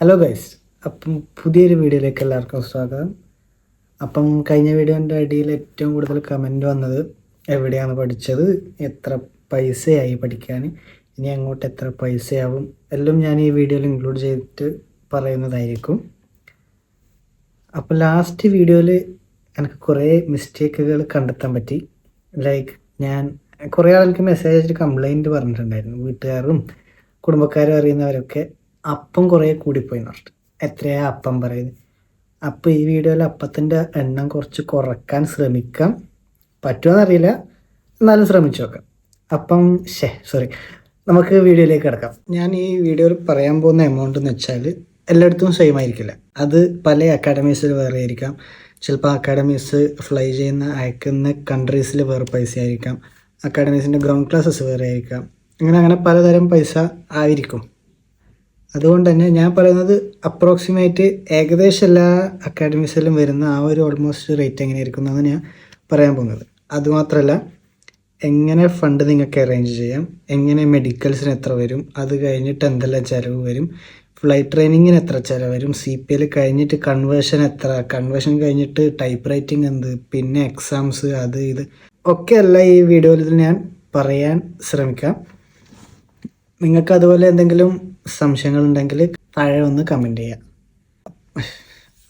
Hello guys അപ്പം പുതിയൊരു വീഡിയോയിലേക്ക് എല്ലാവർക്കും സ്വാഗതം. അപ്പം കഴിഞ്ഞ വീഡിയോന്റെ അടിയിൽ ഏറ്റവും കൂടുതൽ കമന്റ് വന്നത് എവിടെയാണ് പഠിച്ചത്? എത്ര പൈസയായി പഠിക്കാൻ? ഇനി അങ്ങോട്ട് എത്ര പൈസയാവും? എല്ലാം ഞാൻ ഈ വീഡിയോയിൽ ഇൻക്ലൂഡ് ചെയ്തിട്ട് പറയുന്നതായിരിക്കും. അപ്പോൾ ലാസ്റ്റ് വീഡിയോയിൽ എനിക്ക് കുറേ മിസ്റ്റേക്കുകൾ കണ്ടെത്താൻ പറ്റി. ലൈക്ക് ഞാൻ കുറേ ആൾക്ക് മെസ്സേജ് അയച്ചിട്ട് കംപ്ലൈന്റ് പറഞ്ഞിട്ടുണ്ടായിരുന്നു. വീട്ടുകാരും കുടുംബക്കാരും അറിയുന്നവരൊക്കെ അപ്പം കുറേ കൂടിപ്പോയി പറഞ്ഞിട്ട്. എത്രയാ അപ്പം പറയുന്നത്? അപ്പോൾ ഈ വീഡിയോയിൽ അപ്പത്തിന്റെ എണ്ണം കുറച്ച് കുറയ്ക്കാൻ ശ്രമിക്കാം. പറ്റുമെന്നറിയില്ല എന്നാലും ശ്രമിച്ചു നോക്കാം. അപ്പം ഷേ സോറി നമുക്ക് വീഡിയോയിലേക്ക് കിടക്കാം. ഞാൻ ഈ വീഡിയോയിൽ പറയാൻ പോകുന്ന എമൗണ്ട് എന്ന് വെച്ചാൽ എല്ലായിടത്തും സെയിം ആയിരിക്കില്ല. അത് പല അക്കാഡമീസിൽ വേറെ ആയിരിക്കാം. ചിലപ്പോൾ അക്കാഡമീസ് ഫ്ലൈ ചെയ്യുന്ന അയക്കുന്ന കൺട്രീസിൽ വേറെ പൈസ ആയിരിക്കാം. അക്കാഡമീസിന്റെ ഗ്രൗണ്ട് ക്ലാസ്സസ് വേറെ ആയിരിക്കാം. അങ്ങനെ അങ്ങനെ പലതരം പൈസ ആയിരിക്കും. അതുകൊണ്ട് തന്നെ ഞാൻ പറയുന്നത് അപ്രോക്സിമേറ്റ് ഏകദേശം എല്ലാ അക്കാഡമീസിലും വരുന്ന ആ ഒരു ഓൾമോസ്റ്റ് റേറ്റ് എങ്ങനെയായിരിക്കും എന്ന് ഞാൻ പറയാൻ പോകുന്നത്. അതുമാത്രമല്ല എങ്ങനെ ഫണ്ട് നിങ്ങൾക്ക് അറേഞ്ച് ചെയ്യാം എങ്ങനെ മെഡിക്കൽസിന് എത്ര വരും അത് കഴിഞ്ഞിട്ട് എന്തെല്ലാം ചിലവ് വരും ഫ്ലൈറ്റ് ട്രെയിനിങ്ങിന് എത്ര ചിലവ് വരും സി പി എൽ കഴിഞ്ഞിട്ട് കൺവേർഷൻ എത്ര കൺവേർഷൻ കഴിഞ്ഞിട്ട് ടൈപ്പ് റൈറ്റിംഗ് എന്ത് പിന്നെ എക്സാംസ് അത് ഇത്. ഒക്കെ അല്ല ഈ വീഡിയോയിൽ ഞാൻ പറയാൻ ശ്രമിക്കാം. നിങ്ങൾക്ക് അതുപോലെ എന്തെങ്കിലും സംശയങ്ങൾ ഉണ്ടെങ്കിൽ താഴെ ഒന്ന് കമന്റ് ചെയ്യാം.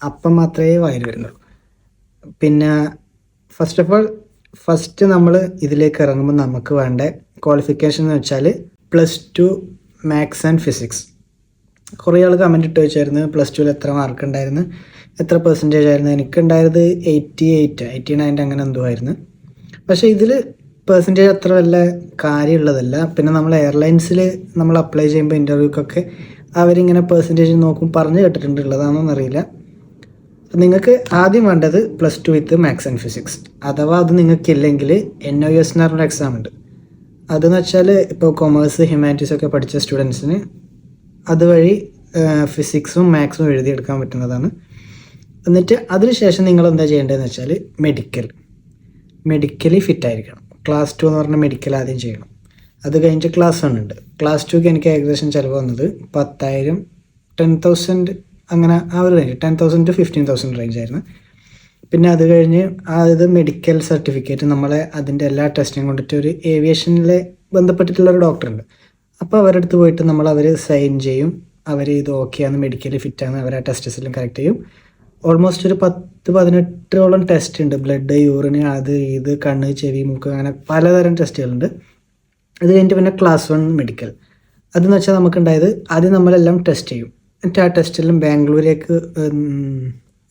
അപ്പം മാത്രമേ വായിൽ വരുന്നുള്ളൂ. പിന്നെ ഫസ്റ്റ് ഓഫ് ഓൾ ഫസ്റ്റ് നമ്മൾ ഇതിലേക്ക് ഇറങ്ങുമ്പോൾ നമുക്ക് വേണ്ട ക്വാളിഫിക്കേഷൻ എന്ന് വെച്ചാൽ plus two maths and physics കുറേ ആൾ കമന്റ് ഇട്ട് വെച്ചായിരുന്നു പ്ലസ് ടുവിൽ എത്ര മാർക്ക് ഉണ്ടായിരുന്നു എത്ര പെർസെന്റേജ് ആയിരുന്നു. എനിക്കുണ്ടായത് എയ്റ്റി എയ്റ്റ് എയ്റ്റി നയന്റെ അങ്ങനെ എന്തോ ആയിരുന്നു. പക്ഷേ ഇതിൽ പെർസെന്റേജ് അത്ര വല്ല കാര്യമുള്ളതല്ല. പിന്നെ നമ്മൾ എയർലൈൻസിൽ നമ്മൾ അപ്ലൈ ചെയ്യുമ്പോൾ ഇന്റർവ്യൂക്കൊക്കെ അവരിങ്ങനെ പെർസെന്റേജ് നോക്കും പറഞ്ഞു കേട്ടിട്ടുണ്ട് ഉള്ളതാണോന്ന് അറിയില്ല. നിങ്ങൾക്ക് ആദ്യം വേണ്ടത് plus two with maths and physics അഥവാ അത് നിങ്ങൾക്കില്ലെങ്കിൽ എൻ ഒ എസ് എന്ന് പറഞ്ഞൊരു എക്സാം ഉണ്ട്. അതെന്ന് വെച്ചാൽ ഇപ്പോൾ കൊമേഴ്സ് ഹ്യൂമാനിറ്റീസ് ഒക്കെ പഠിച്ച സ്റ്റുഡൻസിന് അതുവഴി ഫിസിക്സും മാത്സും എഴുതിയെടുക്കാൻ പറ്റുന്നതാണ്. എന്നിട്ട് അതിനുശേഷം നിങ്ങൾ എന്താ ചെയ്യേണ്ടതെന്ന് വെച്ചാൽ മെഡിക്കൽ മെഡിക്കലി ഫിറ്റ് ആയിരിക്കണം. ക്ലാസ് ടു എന്ന് പറഞ്ഞ മെഡിക്കൽ ആദ്യം ചെയ്യണം. അത് കഴിഞ്ഞിട്ട് ക്ലാസ് വൺ ഉണ്ട്. ക്ലാസ് ടുക്ക് എനിക്ക് ഏകദേശം ചിലവ് വന്നത് പത്തായിരം ടെൻ തൗസൻഡ് അങ്ങനെ ആ ഒരു range ten thousand to fifteen thousand range ആയിരുന്നു. പിന്നെ അത് കഴിഞ്ഞ് അതായത് മെഡിക്കൽ സർട്ടിഫിക്കറ്റ് നമ്മളെ അതിന്റെ എല്ലാ ടെസ്റ്റിനും കൊണ്ടിട്ട് ഒരു ഏവിയേഷനിലെ ബന്ധപ്പെട്ടിട്ടുള്ള ഒരു ഡോക്ടറുണ്ട് അപ്പോൾ അവരുടെ അടുത്ത് പോയിട്ട് നമ്മൾ അവർ സൈൻ ചെയ്യും. അവർ ഇത് ഓക്കെ ആണ് മെഡിക്കലി ഫിറ്റാണ് അവർ ആ ടെസ്റ്റസ് എല്ലാം കറക്റ്റ് ചെയ്യും. ഓൾമോസ്റ്റ് ഒരു പത്ത് പതിനെട്ടോളം ടെസ്റ്റ് ഉണ്ട്. ബ്ലഡ് യൂറിന് അത് ഇത് കണ്ണ് ചെവി മൂക്ക് അങ്ങനെ പലതരം ടെസ്റ്റുകളുണ്ട് അത് കഴിഞ്ഞിട്ട് പിന്നെ ക്ലാസ് വൺ മെഡിക്കൽ അതെന്ന് വെച്ചാൽ നമുക്കുണ്ടായത് ആദ്യം നമ്മളെല്ലാം ടെസ്റ്റ് ചെയ്യും. എന്നിട്ട് ആ ടെസ്റ്റെല്ലാം ബാംഗ്ലൂരേക്ക്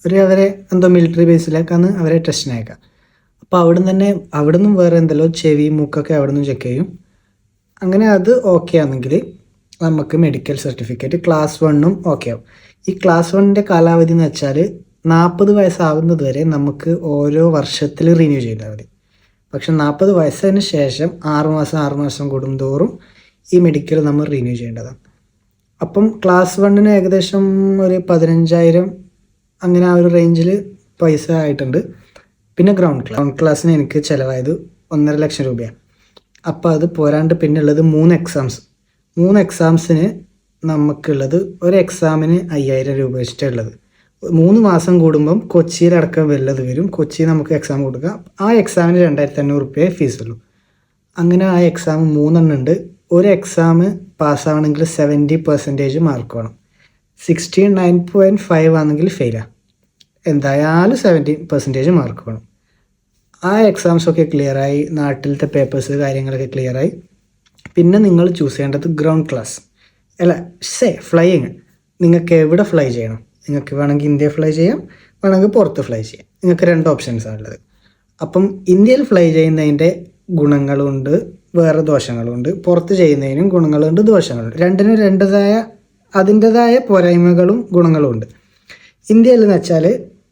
ഒരു അവരെ എന്തോ മിലിറ്ററി ബേസിലേക്കാണ് അവരെ ടെസ്റ്റിന് അയക്കുക അപ്പോൾ അവിടെ നിന്ന് തന്നെ അവിടെ നിന്നും വേറെ എന്തെല്ലോ ചെവി മൂക്കൊക്കെ അവിടെ നിന്നും ചെക്ക് ചെയ്യും. അങ്ങനെ അത് ഓക്കെ ആണെങ്കിൽ നമുക്ക് മെഡിക്കൽ സർട്ടിഫിക്കറ്റ് ക്ലാസ് വണ്ണും ഓക്കെ ആവും. ഈ ക്ലാസ് വണ്ണിന്റെ കാലാവധി എന്ന് വെച്ചാൽ നാൽപ്പത് വയസ്സാവുന്നത് വരെ നമുക്ക് ഓരോ വർഷത്തിൽ റിന്യൂ ചെയ്താൽ പക്ഷെ നാൽപ്പത് വയസ്സിന് ശേഷം ആറ് മാസം ആറ് മാസം കൂടുന്തോറും ഈ മെഡിക്കൽ നമ്മൾ റിന്യൂ ചെയ്യേണ്ടതാണ്. അപ്പം ക്ലാസ് വണ്ണിന് ഏകദേശം ഒരു പതിനഞ്ചായിരം അങ്ങനെ ആ ഒരു റേഞ്ചിൽ പൈസ ആയിട്ടുണ്ട്. പിന്നെ ഗ്രൗണ്ട് ക്ലാസ് ഗ്രൗണ്ട് ക്ലാസ്സിന് എനിക്ക് ചിലവായത് ഒന്നര ലക്ഷം രൂപയാണ്. അപ്പോൾ അത് പോരാണ്ട് പിന്നെ ഉള്ളത് മൂന്ന് എക്സാംസ് മൂന്ന് എക്സാംസിന് നമുക്കുള്ളത് ഒരു എക്സാമിന് അയ്യായിരം രൂപ വെച്ചിട്ടാണ് ഉള്ളത്. മൂന്ന് മാസം കൂടുമ്പം കൊച്ചിയിലടക്കം വല്ലത് വരും. കൊച്ചി നമുക്ക് എക്സാം കൊടുക്കാം. ആ എക്സാമിന് രണ്ടായിരത്തി അഞ്ഞൂറ് റുപ്യ ഫീസുള്ളൂ അങ്ങനെ ആ എക്സാം മൂന്നെണ്ണം ഉണ്ട്. ഒരു എക്സാം പാസ്സാവണമെങ്കിൽ സെവന്റി പെർസെന്റേജ് മാർക്ക് വേണം. സിക്സ്റ്റി നയൻ പോയിന്റ് ഫൈവ് ആണെങ്കിൽ ഫെയിലാണ് എന്തായാലും സെവന്റി പെർസെന്റേജ് മാർക്ക് വേണം. ആ എക്സാംസൊക്കെ ക്ലിയറായി നാട്ടിലത്തെ പേപ്പേഴ്സ് കാര്യങ്ങളൊക്കെ ക്ലിയറായി പിന്നെ നിങ്ങൾ ചൂസ് ചെയ്യേണ്ടത് ഗ്രൗണ്ട് ക്ലാസ് അല്ല സേ ഫ്ലൈയിങ് നിങ്ങൾക്ക് എവിടെ ഫ്ലൈ ചെയ്യണം? നിങ്ങൾക്ക് വേണമെങ്കിൽ ഇന്ത്യ ഫ്ലൈ ചെയ്യാം വേണമെങ്കിൽ പുറത്ത് ഫ്ലൈ ചെയ്യാം. നിങ്ങൾക്ക് രണ്ട് ഓപ്ഷൻസ് ഉള്ളത്. അപ്പം ഇന്ത്യയിൽ ഫ്ലൈ ചെയ്യുന്നതിന്റെ ഗുണങ്ങളുണ്ട് വേറെ ദോഷങ്ങളുണ്ട്. പുറത്ത് ചെയ്യുന്നതിനും ഗുണങ്ങളുണ്ട് ദോഷങ്ങളുണ്ട്. രണ്ടിനും രണ്ടതായ അതിന്റെതായ പോരായ്മകളും ഗുണങ്ങളും ഉണ്ട് ഇന്ത്യയിൽ എന്ന് വെച്ചാൽ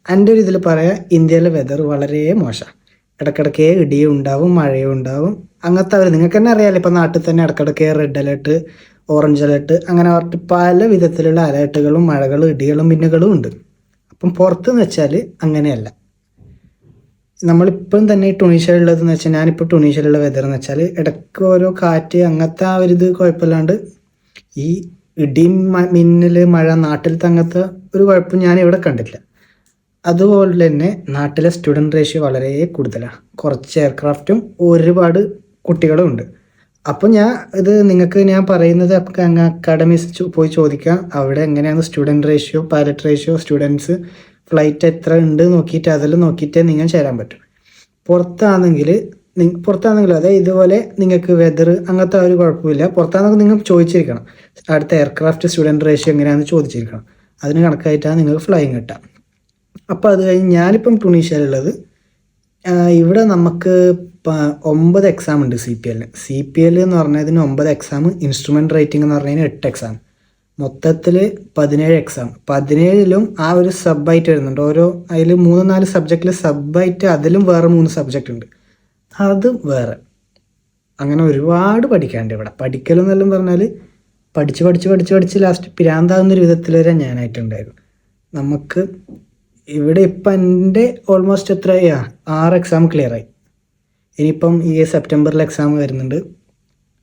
എന്റെ ഒരു ഇതിൽ പറയാം ഇന്ത്യയിലെ വെതർ വളരെ മോശമാണ്. ഇടയ്ക്കിടയ്ക്ക് ഇടിയും ഉണ്ടാവും മഴയും ഉണ്ടാവും. അങ്ങനത്തെ അവർ നിങ്ങൾക്ക് തന്നെ അറിയാമല്ലോ ഇപ്പം നാട്ടിൽ തന്നെ ഇടയ്ക്കിടയ്ക്ക് റെഡ് അലേർട്ട് ഓറഞ്ച് അലേർട്ട് അങ്ങനെ പറഞ്ഞിട്ട് പല വിധത്തിലുള്ള അലേർട്ടുകളും മഴകളും ഇടികളും മിന്നുകളും ഉണ്ട്. അപ്പം പുറത്തെന്ന് വെച്ചാൽ അങ്ങനെയല്ല. നമ്മളിപ്പം തന്നെ ടുണീഷ്യയിലുള്ളതെന്ന് വെച്ചാൽ ഞാനിപ്പോൾ ടുണീഷ്യയിലുള്ള വെതർ എന്ന് വെച്ചാൽ ഇടയ്ക്ക് ഓരോ കാറ്റ് അങ്ങനത്തെ ആ ഒരു ഇത് കുഴപ്പമില്ലാണ്ട് ഈ ഇടി മിന്നൽ മഴ നാട്ടിൽ തങ്ങത്തെ ഒരു കുഴപ്പം ഞാൻ ഇവിടെ കണ്ടില്ല അതുപോലെ തന്നെ നാട്ടിലെ സ്റ്റുഡന്റ് റേഷ്യോ വളരെ കൂടുതലാണ്. കുറച്ച് എയർക്രാഫ്റ്റും ഒരുപാട് കുട്ടികളും ഉണ്ട്. അപ്പോൾ ഞാൻ ഇത് നിങ്ങൾക്ക് ഞാൻ പറയുന്നത് അക്കാഡമീസ് പോയി ചോദിക്കാം. അവിടെ എങ്ങനെയാണ് student ratio pilot ratio students flight എത്ര ഉണ്ട് നോക്കിയിട്ട് അതിൽ നോക്കിയിട്ടേ നിങ്ങൾ ചേരാൻ പറ്റും. പുറത്താണെങ്കിൽ പുറത്താണെങ്കിലും അതെ ഇതുപോലെ നിങ്ങൾക്ക് വെതർ അങ്ങനത്തെ ഒരു കുഴപ്പമില്ല. പുറത്താണെങ്കിൽ നിങ്ങൾ ചോദിച്ചിരിക്കണം. അടുത്ത എയർക്രാഫ്റ്റ് സ്റ്റുഡന്റ് റേഷ്യോ എങ്ങനെയാണെന്ന് ചോദിച്ചിരിക്കണം. അതിന് കണക്കായിട്ടാണ് നിങ്ങൾക്ക് ഫ്ലൈയിങ് കിട്ടുക അപ്പോൾ അത് കഴിഞ്ഞ് ഞാനിപ്പം ടുണീഷ്യയിലുള്ളത് ഇവിടെ നമുക്ക് ഒമ്പത് എക്സാം ഉണ്ട് സി പി എല്ലിന് സി പി എൽ എന്ന് പറഞ്ഞതിന് ഒമ്പത് എക്സാം ഇൻസ്ട്രുമെന്റ് റൈറ്റിംഗ് എന്ന് പറഞ്ഞതിന് എട്ട് എക്സാം മൊത്തത്തിൽ പതിനേഴ് എക്സാം പതിനേഴിലും ആ ഒരു സബായിട്ട് വരുന്നുണ്ട്. ഓരോ അതിൽ മൂന്ന് നാല് സബ്ജക്റ്റിൽ സബായിട്ട് അതിലും വേറെ മൂന്ന് സബ്ജക്റ്റ് ഉണ്ട്. അത് വേറെ. അങ്ങനെ ഒരുപാട് പഠിക്കാണ്ട് ഇവിടെ. പഠിക്കലെന്നെല്ലാം പറഞ്ഞാൽ പഠിച്ച് പഠിച്ച് പഠിച്ച് പഠിച്ച് ലാസ്റ്റ് പിരാന്താകുന്ന ഒരു വിധത്തിൽ വരെ ഞാനായിട്ടുണ്ടായിരുന്നു. നമുക്ക് ഇവിടെ ഇപ്പം എന്റെ ഓൾമോസ്റ്റ് എത്രയാ ആറ് എക്സാം ക്ലിയറായി ഇനിയിപ്പം ഈ സെപ്റ്റംബറിൽ എക്സാം വരുന്നുണ്ട്.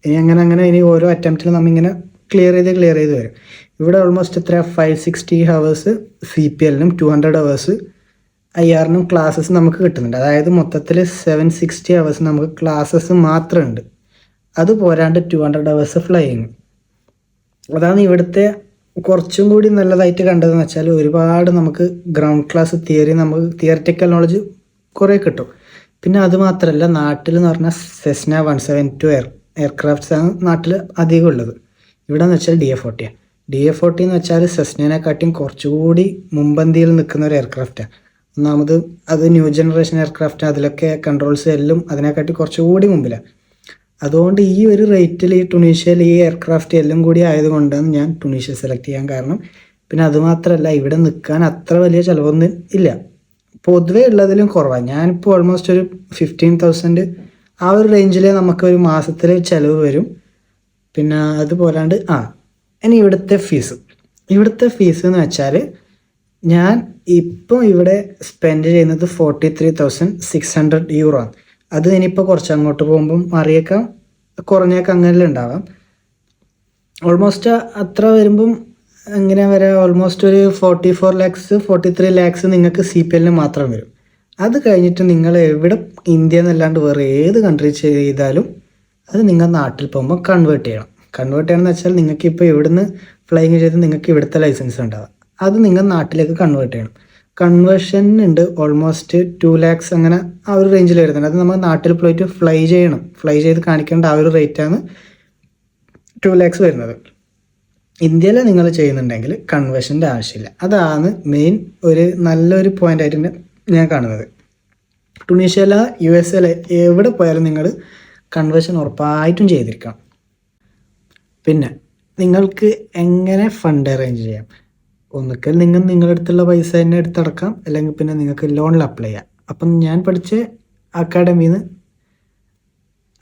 ഇനി അങ്ങനെ അങ്ങനെ ഇനി ഓരോ അറ്റംപ്റ്റിലും നമ്മിങ്ങനെ ക്ലിയർ ചെയ്ത് ക്ലിയർ ചെയ്ത് വരും. ഇവിടെ ഓൾമോസ്റ്റ് എത്ര? Five sixty hours C P എല്ലിനും two hundred hours I ആറിനും ക്ലാസ്സസ് നമുക്ക് കിട്ടുന്നുണ്ട്. അതായത് മൊത്തത്തിൽ സെവൻ സിക്സ്റ്റി ഹവേഴ്സ് നമുക്ക് ക്ലാസ്സസ് മാത്രമുണ്ട്. അത് പോരാണ്ട് ടു ഹൺഡ്രഡ് ഹവേഴ്സ് ഫ്ലൈയിങ് അതാണ് ഇവിടുത്തെ കുറച്ചും കൂടി നല്ലതായിട്ട് കണ്ടതെന്ന് വെച്ചാൽ ഒരുപാട് നമുക്ക് ഗ്രൗണ്ട് ക്ലാസ് തിയറി നമുക്ക് തിയറിറ്റിക്കൽ നോളജ് കുറേ കിട്ടും. പിന്നെ അത് മാത്രമല്ല നാട്ടിൽ എന്ന് പറഞ്ഞാൽ Cessna one seven two air aircrafts ആണ് നാട്ടിൽ അധികം ഉള്ളത്. ഇവിടെ എന്ന് വെച്ചാൽ ഡി എ ഫോർട്ടിയാണ് ഡി എ ഫോർട്ടി എന്ന് വെച്ചാൽ സെസ്നേനെക്കാട്ടിയും കുറച്ചുകൂടി മുമ്പന്തിയിൽ നിൽക്കുന്ന ഒരു എയർക്രാഫ്റ്റാണ് ഒന്നാമത് അത് ന്യൂ ജനറേഷൻ എയർക്രാഫ്റ്റ് അതിലൊക്കെ കൺട്രോൾസ് എല്ലാം അതിനെക്കാട്ടി കുറച്ചുകൂടി മുമ്പിലാണ് അതുകൊണ്ട് ഈ ഒരു റേറ്റിൽ ഈ ടുണീഷ്യയിൽ ഈ എയർക്രാഫ്റ്റ് എല്ലാം കൂടി ആയതുകൊണ്ടാണ് ഞാൻ ടുണീഷ്യ സെലക്ട് ചെയ്യാൻ കാരണം. പിന്നെ അതുമാത്രമല്ല ഇവിടെ നിൽക്കാൻ അത്ര വലിയ ചിലവൊന്നും ഇല്ല. പൊതുവേ ഉള്ളതിലും കുറവാണ് ഞാനിപ്പോൾ ഓൾമോസ്റ്റ് ഒരു ഫിഫ്റ്റീൻ തൗസൻഡ് ആ ഒരു റേഞ്ചിൽ നമുക്ക് ഒരു മാസത്തിൽ ചിലവ് വരും. പിന്നെ അത് പോരാണ്ട് ആ ഇനി ഇവിടുത്തെ ഫീസ് ഇവിടുത്തെ ഫീസ് എന്ന് വെച്ചാൽ ഞാൻ ഇപ്പം ഇവിടെ സ്പെൻഡ് ചെയ്യുന്നത് forty three thousand six hundred euro ആണ്. അത് ഇനിയിപ്പോൾ കുറച്ച് അങ്ങോട്ട് പോകുമ്പം മാറിയേക്കാം. കുറഞ്ഞേക്കാം അങ്ങനെ ഉണ്ടാവാം. ഓൾമോസ്റ്റ് അത്ര വരുമ്പം എങ്ങനെ വരെ ഓൾമോസ്റ്റ് ഒരു forty four lakhs forty three lakhs നിങ്ങൾക്ക് സി പി എല്ലിന് മാത്രം വരും. അത് കഴിഞ്ഞിട്ട് നിങ്ങൾ എവിടെ ഇന്ത്യ എന്നല്ലാണ്ട് വേറെ ഏത് കൺട്രി ചെയ്താലും അത് നിങ്ങൾ നാട്ടിൽ പോകുമ്പോൾ കൺവേർട്ട് ചെയ്യണം. കൺവേർട്ട് ചെയ്യണമെന്ന് വെച്ചാൽ നിങ്ങൾക്ക് ഇപ്പോൾ ഇവിടുന്ന് ഫ്ലൈങ് ചെയ്ത് നിങ്ങൾക്ക് ഇവിടുത്തെ ലൈസൻസ് ഉണ്ടാവുക അത് നിങ്ങൾ നാട്ടിലേക്ക് കൺവേർട്ട് ചെയ്യണം. കൺവേർഷൻ ഉണ്ട് ഓൾമോസ്റ്റ് ടു ലാക്സ് അങ്ങനെ ആ ഒരു റേഞ്ചിൽ വരുന്നുണ്ട്. അത് നമ്മൾ നാട്ടിൽ പോയിട്ട് ഫ്ലൈ ചെയ്യണം. ഫ്ലൈ ചെയ്ത് കാണിക്കേണ്ട ആ ഒരു റേറ്റാണ് ടു ലാക്സ് വരുന്നത്. ഇന്ത്യയിൽ നിങ്ങൾ ചെയ്യുന്നുണ്ടെങ്കിൽ കൺവേർഷന്റെ ആവശ്യമില്ല. അതാണ് മെയിൻ ഒരു നല്ലൊരു പോയിന്റ് ആയിട്ട് ഞാൻ കാണുന്നത്. ടുണീഷ്യയില യു എസ് എൽ എവിടെ പോയാലും നിങ്ങൾ കൺവേർഷൻ ഉറപ്പായിട്ടും ചെയ്തിരിക്കണം. പിന്നെ നിങ്ങൾക്ക് എങ്ങനെ ഫണ്ട് അറേഞ്ച് ചെയ്യാം? ഒന്നുകിൽ നിങ്ങൾ നിങ്ങളുടെ അടുത്തുള്ള പൈസ തന്നെ എടുത്തടക്കാം. അല്ലെങ്കിൽ പിന്നെ നിങ്ങൾക്ക് ലോണിൽ അപ്ലൈ ചെയ്യാം. അപ്പം ഞാൻ പഠിച്ച അക്കാഡമിയിൽ നിന്ന്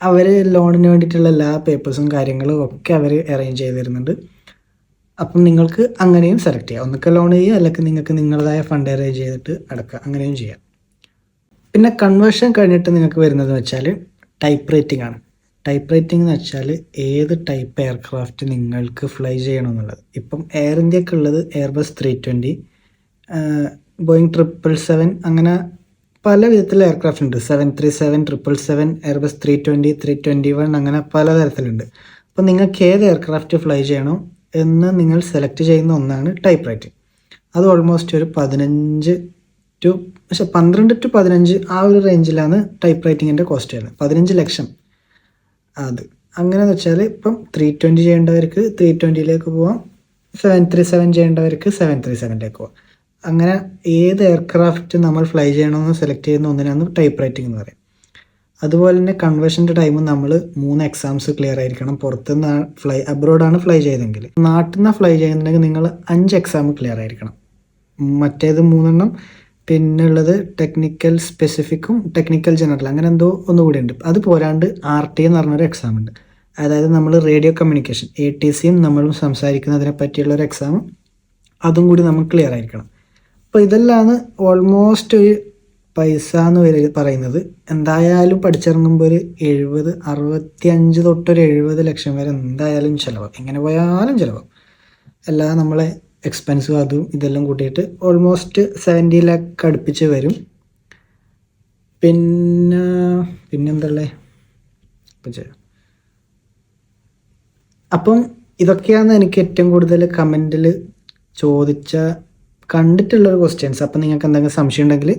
അവർ ലോണിന് വേണ്ടിയിട്ടുള്ള എല്ലാ പേപ്പേഴ്സും കാര്യങ്ങളും ഒക്കെ അവർ അറേഞ്ച് ചെയ്ത് തരുന്നുണ്ട്. അപ്പം നിങ്ങൾക്ക് അങ്ങനെയും സെലക്ട് ചെയ്യാം. ഒന്നൊക്കെ ലോൺ ചെയ്യുക അല്ലെങ്കിൽ നിങ്ങൾക്ക് നിങ്ങളുടേതായ ഫണ്ട് അറേഞ്ച് ചെയ്തിട്ട് അടക്കുക. അങ്ങനെയും ചെയ്യാം. പിന്നെ കൺവേർഷൻ കഴിഞ്ഞിട്ട് നിങ്ങൾക്ക് വരുന്നതെന്ന് വെച്ചാൽ ടൈപ്പ് റേറ്റിംഗ് ആണ്. ടൈപ്പ് റേറ്റിംഗ് എന്ന് വെച്ചാൽ ഏത് ടൈപ്പ് എയർക്രാഫ്റ്റ് നിങ്ങൾക്ക് ഫ്ലൈ ചെയ്യണമെന്നുള്ളത് ഇപ്പം എയർ ഇന്ത്യയ്ക്ക് ഉള്ളത് Airbus three twenty Boeing triple seven അങ്ങനെ പല വിധത്തിലുള്ള എയർക്രാഫ്റ്റ് ഉണ്ട്. Seven three seven triple seven Airbus three twenty three twenty one അങ്ങനെ പലതരത്തിലുണ്ട് അപ്പോൾ നിങ്ങൾക്ക് ഏത് എയർക്രാഫ്റ്റ് ഫ്ലൈ ചെയ്യണോ എന്ന് നിങ്ങൾ സെലക്ട് ചെയ്യുന്ന ഒന്നാണ് ടൈപ്പ് റൈറ്റ് അത് ഓൾമോസ്റ്റ് ഒരു പതിനഞ്ച് ടു പക്ഷെ പന്ത്രണ്ട് ടു പതിനഞ്ച് ആ ഒരു റേഞ്ചിലാണ് ടൈപ്പ് റൈറ്റിങ്ങിന്റെ കോസ്റ്റ് വരുന്നത്. പതിനഞ്ച് ലക്ഷം. അത്. അങ്ങനെ വെച്ചാൽ ഇപ്പം ത്രീ ട്വന്റി ചെയ്യേണ്ടവർക്ക് ത്രീ ട്വന്റിയിലേക്ക് പോവാം. സെവൻ ത്രീ സെവൻ ചെയ്യേണ്ടവർക്ക് സെവൻ ത്രീ സെവനിലേക്ക് പോവാം. അങ്ങനെ ഏത് എയർക്രാഫ്റ്റ് നമ്മൾ ഫ്ലൈ ചെയ്യണമെന്ന് സെലക്ട് ചെയ്യുന്ന ഒന്നിനാണ് ടൈപ്പ് റൈറ്റിംഗ് എന്ന് പറയും അതുപോലെ തന്നെ കൺവേർഷന്റെ ടൈമും നമ്മൾ മൂന്ന് എക്സാംസ് ക്ലിയർ ആയിരിക്കണം. പുറത്തുനിന്ന് ഫ്ലൈ അബ്രോഡാണ് ഫ്ലൈ ചെയ്തെങ്കിൽ. നാട്ടിൽ നിന്ന് ഫ്ലൈ ചെയ്യുന്നുണ്ടെങ്കിൽ നിങ്ങൾ അഞ്ച് എക്സാം ക്ലിയർ ആയിരിക്കണം. മറ്റേത് മൂന്നെണ്ണം പിന്നെ ഉള്ളത് ടെക്നിക്കൽ സ്പെസിഫിക്കും ടെക്നിക്കൽ ജനറൽ അങ്ങനെ എന്തോ ഒന്നുകൂടി ഉണ്ട്. അത് പോരാണ്ട് ആർ ടി എന്ന് പറഞ്ഞൊരു എക്സാം ഉണ്ട്. അതായത് നമ്മൾ റേഡിയോ കമ്മ്യൂണിക്കേഷൻ എ ടി സിയും നമ്മളും സംസാരിക്കുന്നതിനെ പറ്റിയുള്ള ഒരു എക്സാം അതും കൂടി നമുക്ക് ക്ലിയർ ആയിരിക്കണം. അപ്പോൾ ഇതെല്ലാം ഓൾമോസ്റ്റ് ഒരു പൈസ എന്ന് പറയുന്നത്. എന്തായാലും പഠിച്ചിറങ്ങുമ്പോൾ ഒരു എഴുപത് അറുപത്തി അഞ്ച് തൊട്ടൊരു എഴുപത് ലക്ഷം വരെ എന്തായാലും ചിലവാകും. എങ്ങനെ പോയാലും ചിലവാകും. എല്ലാ നമ്മളെ എക്സ്പെൻസും അതും ഇതെല്ലാം കൂട്ടിയിട്ട് ഓൾമോസ്റ്റ് സെവന്റി ലാക്ക് അടുപ്പിച്ച് വരും. പിന്നെ പിന്നെന്തല്ലേ അപ്പം ഇതൊക്കെയാണ് എനിക്ക് ഏറ്റവും കൂടുതൽ കമന്റിൽ ചോദിച്ച കണ്ടിട്ടുള്ളൊരു ക്വസ്റ്റ്യൻസ് അപ്പം നിങ്ങൾക്ക് എന്തെങ്കിലും സംശയം ഉണ്ടെങ്കിൽ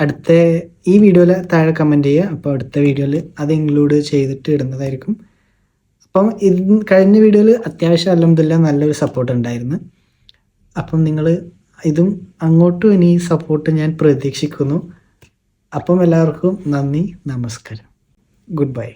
അടുത്ത ഈ വീഡിയോയിൽ താഴെ കമന്റ് ചെയ്യുക. അപ്പോൾ അടുത്ത വീഡിയോയിൽ അത് ഇൻക്ലൂഡ് ചെയ്തിട്ട് ഇടുന്നതായിരിക്കും. അപ്പം ഇത് കഴിഞ്ഞ വീഡിയോയിൽ അത്യാവശ്യം അലഹമില്ല നല്ലൊരു സപ്പോർട്ട് ഉണ്ടായിരുന്നു. അപ്പം നിങ്ങൾ ഇതും അങ്ങോട്ടും ഇനി സപ്പോർട്ട് ഞാൻ പ്രതീക്ഷിക്കുന്നു. അപ്പം എല്ലാവർക്കും നന്ദി നമസ്കാരം. Good bye